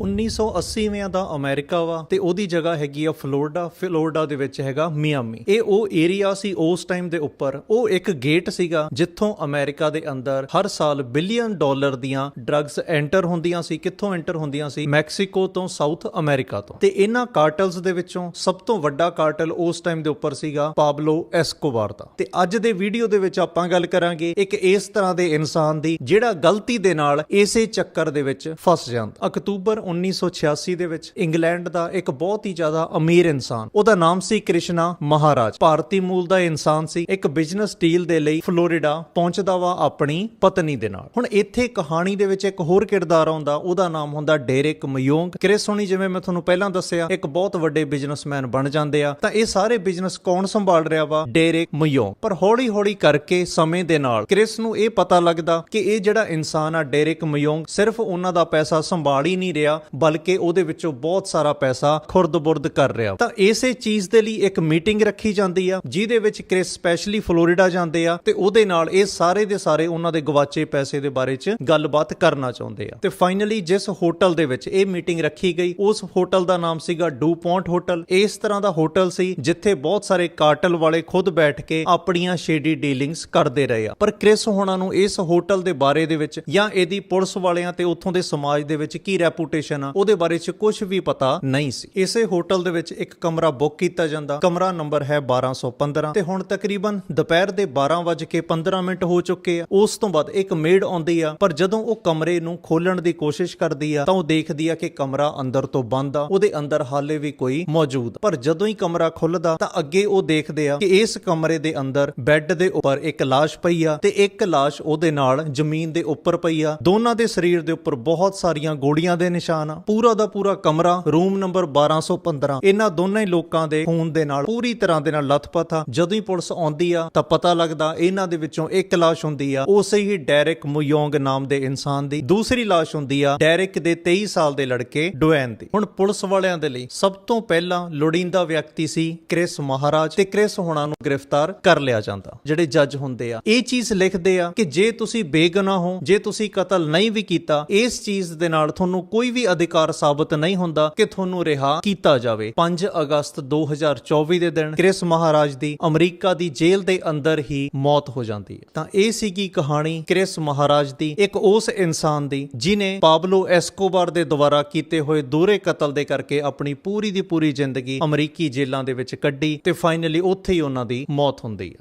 1980ਵਿਆਂ ਦਾ America ਵਾ ਤੇ ਉਹਦੀ ਜਗ੍ਹਾ ਹੈਗੀ ਆ ਫਲੋਰਡਾ ਫਲੋਰਡਾ ਦੇ ਵਿੱਚ ਹੈਗਾ ਮਿਆਮੀ। ਇਹ ਉਹ ਏਰੀਆ ਸੀ ਉਸ ਟਾਈਮ ਦੇ ਉੱਪਰ। ਉਹ ਇੱਕ ਗੇਟ ਸੀਗਾ ਜਿੱਥੋਂ ਅਮਰੀਕਾ ਦੇ ਅੰਦਰ ਹਰ ਸਾਲ ਬਿਲੀਅਨ ਡਾਲਰ ਦੀਆਂ ਡਰੱਗਸ ਐਂਟਰ ਹੁੰਦੀਆਂ ਸੀ, ਕਿੱਥੋਂ ਐਂਟਰ ਹੁੰਦੀਆਂ ਸੀ? ਮੈਕਸੀਕੋ ਤੋਂ ਸਾਊਥ ਅਮਰੀਕਾ ਤੋਂ। ਤੇ ਇਹਨਾਂ ਕਾਰਟਲਸ ਦੇ ਵਿੱਚੋਂ ਸਭ ਤੋਂ ਵੱਡਾ ਕਾਰਟਲ ਉਸ ਟਾਈਮ ਦੇ ਉੱਪਰ ਸੀਗਾ ਪਾਬਲੋ ਐਸਕੋਬਾਰ ਦਾ। ਤੇ ਅੱਜ ਦੇ ਵੀਡੀਓ ਦੇ ਵਿੱਚ ਆਪਾਂ ਗੱਲ ਕਰਾਂਗੇ ਇੱਕ ਇਸ ਤਰ੍ਹਾਂ ਦੇ ਇਨਸਾਨ ਦੀ ਜਿਹੜਾ ਗਲਤੀ ਦੇ ਨਾਲ ਇਸੇ ਚੱਕਰ ਦੇ ਵਿੱਚ ਫਸ ਜਾਂਦਾ। ਅਕਤੂਬਰ 1986 ਦੇ ਵਿੱਚ ਇੰਗਲੈਂਡ ਦਾ ਇੱਕ ਬਹੁਤ ਹੀ ਜ਼ਿਆਦਾ ਅਮੀਰ ਇਨਸਾਨ, ਉਹਦਾ ਨਾਮ ਸੀ ਕ੍ਰਿਸ਼ਨਾ ਮਹਾਰਾਜ। ਭਾਰਤੀ ਮੂਲ ਦਾ ਇਨਸਾਨ ਸੀ, ਇੱਕ ਬਿਜ਼ਨਸ ਡੀਲ ਦੇ ਲਈ ਫਲੋਰੀਡਾ ਪਹੁੰਚਦਾ ਵਾ ਆਪਣੀ ਪਤਨੀ ਦੇ ਨਾਲ। ਹੁਣ ਇੱਥੇ ਕਹਾਣੀ ਦੇ ਵਿੱਚ ਇੱਕ ਹੋਰ ਕਿਰਦਾਰ ਆਉਂਦਾ, ਉਹਦਾ ਨਾਮ ਹੁੰਦਾ ਡੇਰਿਕ ਮਯੋਂਗ। ਕ੍ਰਿਸ ਹੋਣੀ, ਜਿਵੇਂ ਮੈਂ ਤੁਹਾਨੂੰ ਪਹਿਲਾਂ ਦੱਸਿਆ, ਇੱਕ ਬਹੁਤ ਵੱਡੇ ਬਿਜ਼ਨਸਮੈਨ ਬਣ ਜਾਂਦੇ ਆ, ਤਾਂ ਇਹ ਸਾਰੇ ਬਿਜ਼ਨਸ ਕੌਣ ਸੰਭਾਲ ਰਿਹਾ ਵਾ? ਡੇਰਿਕ ਮਯੋਂਗ। ਪਰ ਹੌਲੀ ਹੌਲੀ ਕਰਕੇ ਸਮੇਂ ਦੇ ਨਾਲ ਕ੍ਰਿਸ ਨੂੰ ਇਹ ਪਤਾ ਲੱਗਦਾ ਕਿ ਇਹ ਜਿਹੜਾ ਇਨਸਾਨ ਆ ਡੇਰਿਕ ਮਯੋਂਗ, ਸਿਰਫ ਉਹਨਾਂ ਦਾ ਪੈਸਾ ਸੰਭਾਲ ਹੀ ਨਹੀਂ ਰਿਹਾ ਬਲਕਿ ਉਹਦੇ ਵਿੱਚੋਂ ਬਹੁਤ ਸਾਰਾ ਪੈਸਾ ਖੁਰਦ-ਬੁਰਦ ਕਰ ਰਿਹਾ। ਤਾਂ ਇਸੇ ਚੀਜ਼ ਦੇ ਲਈ ਇੱਕ ਮੀਟਿੰਗ ਰੱਖੀ ਜਾਂਦੀ ਆ, ਜਿਹਦੇ ਵਿੱਚ ਕ੍ਰਿਸ ਸਪੈਸ਼ਲੀ ਫਲੋਰੀਡਾ ਜਾਂਦੇ ਆ ਤੇ ਉਹਦੇ ਨਾਲ ਇਹ ਸਾਰੇ ਦੇ ਸਾਰੇ ਉਹਨਾਂ ਦੇ ਗਵਾਚੇ ਪੈਸੇ ਦੇ ਬਾਰੇ 'ਚ ਗੱਲਬਾਤ ਕਰਨਾ ਚਾਹੁੰਦੇ ਆ। ਤੇ ਫਾਈਨਲੀ ਜਿਸ ਹੋਟਲ ਦੇ ਵਿੱਚ ਇਹ ਮੀਟਿੰਗ ਰੱਖੀ ਗਈ, ਉਸ ਹੋਟਲ ਦਾ ਨਾਮ ਸੀਗਾ ਡੂ ਪੌਂਟ ਹੋਟਲ। ਇਸ ਤਰ੍ਹਾਂ ਦਾ ਹੋਟਲ ਸੀ ਜਿੱਥੇ ਬਹੁਤ ਸਾਰੇ ਕਾਰਟਲ ਵਾਲੇ ਖੁਦ ਬੈਠ ਕੇ ਆਪਣੀਆਂ ਸ਼ੇਡੀ ਡੀਲਿੰਗਸ ਕਰਦੇ ਰਹੇ ਆ। ਪਰ ਕ੍ਰਿਸ ਹੋਣਾ ਨੂੰ ਇਸ ਹੋਟਲ ਦੇ ਬਾਰੇ ਦੇ ਵਿੱਚ ਜਾਂ ਇਹਦੀ ਪੁਲਿਸ ਵਾਲਿਆਂ ਤੇ ਉੱਥੋਂ ਦੇ ਸਮਾਜ ਦੇ ਵਿੱਚ ਕੀ ਰੈਪੂਟੇਸ਼ਨ ਆ ਉਹਦੇ ਬਾਰੇ 'ਚ ਕੁਝ ਵੀ ਪਤਾ ਨਹੀਂ ਸੀ। ਇਸੇ ਹੋਟਲ ਦੇ ਵਿੱਚ ਇੱਕ ਕਮਰਾ ਬੁੱਕ ਕੀਤਾ ਜਾਂਦਾ। ਕਮਰਾ ਨੰਬਰ ਹੈ 1215 ਤੇ ਹੁਣ ਤਕਰੀਬਨ ਦੁਪਹਿਰ ਦੇ 12:15 ਮਿੰਟ ਹੋ ਚੁੱਕੇ ਆ। ਉਸ ਤੋਂ ਬਾਅਦ ਇੱਕ ਮੇਡ ਆਉਂਦੀ ਆ, ਪਰ ਜਦੋਂ ਉਹ ਕਮਰੇ ਨੂੰ ਖੋਲਣ ਦੀ ਕੋਸ਼ਿਸ਼ ਕਰਦੀ ਆ, ਤਾਂ ਉਹ ਦੇਖਦੀ ਆ ਕਿ ਕਮਰਾ ਅੰਦਰ ਤੋਂ ਬੰਦ ਆ, ਉਹਦੇ ਅੰਦਰ ਹਾਲੇ ਵੀ ਕੋਈ ਮੌਜੂਦ। ਪਰ ਜਦੋਂ ਹੀ ਕਮਰਾ ਖੁੱਲਦਾ, ਤਾਂ ਅੱਗੇ ਉਹ ਦੇਖਦੇ ਆ ਕਿ ਇਸ ਕਮਰੇ ਦੇ ਅੰਦਰ ਬੈੱਡ ਦੇ ਉੱਪਰ ਇੱਕ ਲਾਸ਼ ਪਈ ਆ ਤੇ ਇੱਕ ਲਾਸ਼ ਉਹਦੇ ਨਾਲ ਜ਼ਮੀਨ ਦੇ ਉੱਪਰ ਪਈ ਆ। ਦੋਨਾਂ ਦੇ ਸਰੀਰ ਦੇ ਉੱਪਰ ਬਹੁਤ ਸਾਰੀਆਂ ਗੋਲੀਆਂ ਦੇ ਨਿਸ਼ਾਨ ਆ ਪੂਰਾ ਦਾ ਪੂਰਾ ਕਮਰਾ, ਰੂਮ ਨੰਬਰ 1215 ਇਹਨਾਂ ਦੋਨਾਂ ਹੀ ਲੋਕਾਂ ਦੇ ਖੂਨ ਦੇ ਨਾਲ, ਪੂਰੀ ਤਰ੍ਹਾਂ ਦੇ ਨਾਲ ਲੱਥਪੱਥ ਆ। ਜਦੋਂ ਹੀ ਪੁਲਿਸ ਆਉਂਦੀ ਆ, ਤਾਂ ਪਤਾ ਲੱਗਦਾ ਇਹਨਾਂ ਦੇ ਵਿੱਚੋਂ ਇੱਕ ਲਾਸ਼ ਹੁੰਦੀ ਆ। ਉਸੇ ਹੀ ਡੈਰਿਕ ਮੁਯੋਂਗ ਨਾਮ ਦੇ ਇਨਸਾਨ ਦੀ। ਦੂਸਰੀ ਲਾਸ਼ ਹੁੰਦੀ ਆ, ਡੈਰਿਕ ਦੇ 23 ਸਾਲ ਦੇ ਲੜਕੇ ਡੁਐਨ ਦੀ। ਹੁਣ ਪੁਲਿਸ ਵਾਲਿਆਂ ਦੇ ਲਈ ਸਭ ਤੋਂ ਪਹਿਲਾਂ ਲੋੜੀਂਦਾ ਵਿਅਕਤੀ ਸੀ ਕ੍ਰਿਸ ਮਹਾਰਾਜ ਤੇ ਕ੍ਰਿਸ ਹੋਣਾ ਨੂੰ ਗ੍ਰਿਫਤਾਰ ਕਰ ਲਿਆ ਜਾਂਦਾ। ਜਿਹੜੇ ਜੱਜ ਹੁੰਦੇ ਆ, ਇਹ ਚੀਜ਼ ਲਿਖਦੇ ਆ ਕਿ ਜੇ ਤੁਸੀਂ ਬੇਗੁਨਾਹ ਹੋ, ਜੇ ਤੁਸੀਂ ਕਤਲ ਨਹੀਂ ਵੀ ਕੀਤਾ, ਇਸ ਚੀਜ਼ ਦੇ ਨਾਲ ਤੁਹਾਨੂੰ ਕੋਈ ਵੀ ਅਧਿਕਾਰ ਸਾਬਤ ਨਹੀਂ ਹੁੰਦਾ ਕਿ ਤੁਹਾਨੂੰ ਰਿਹਾ ਕੀਤਾ ਜਾਵੇ। 5 ਅਗਸਤ 2024 ਦੇ ਦਿਨ ਕ੍ਰਿਸ ਮਹਾਰਾਜ ਦੀ ਅਮਰੀਕਾ ਦੀ ਜੇਲ੍ਹ ਦੇ ਅੰਦਰ ਹੀ ਮੌਤ ਹੋ ਜਾਂਦੀ ਹੈ। ਤਾਂ ਇਹ ਸੀਗੀ ਕਹਾਣੀ ਕ੍ਰਿਸ ਮਹਾਰਾਜ ਦੀ, ਇੱਕ ਉਸ ਇਨਸਾਨ ਦੀ, ਜਿਨੇ ਪਾਬਲੋ ਐਸਕੋਬਾਰ ਦੇ ਦੁਆਰਾ ਕੀਤੇ ਹੋਏ ਦੋਹਰੇ ਕਤਲ ਦੇ ਕਰਕੇ ਆਪਣੀ ਪੂਰੀ ਦੀ ਪੂਰੀ ਜ਼ਿੰਦਗੀ ਅਮਰੀਕੀ ਜੇਲ੍ਹਾਂ ਦੇ ਵਿੱਚ ਕੱਢੀ ਤੇ ਫਾਈਨਲੀ ਉੱਥੇ ਹੀ ਉਹਨਾਂ ਦੀ ਮੌਤ ਹੁੰਦੀ ਹੈ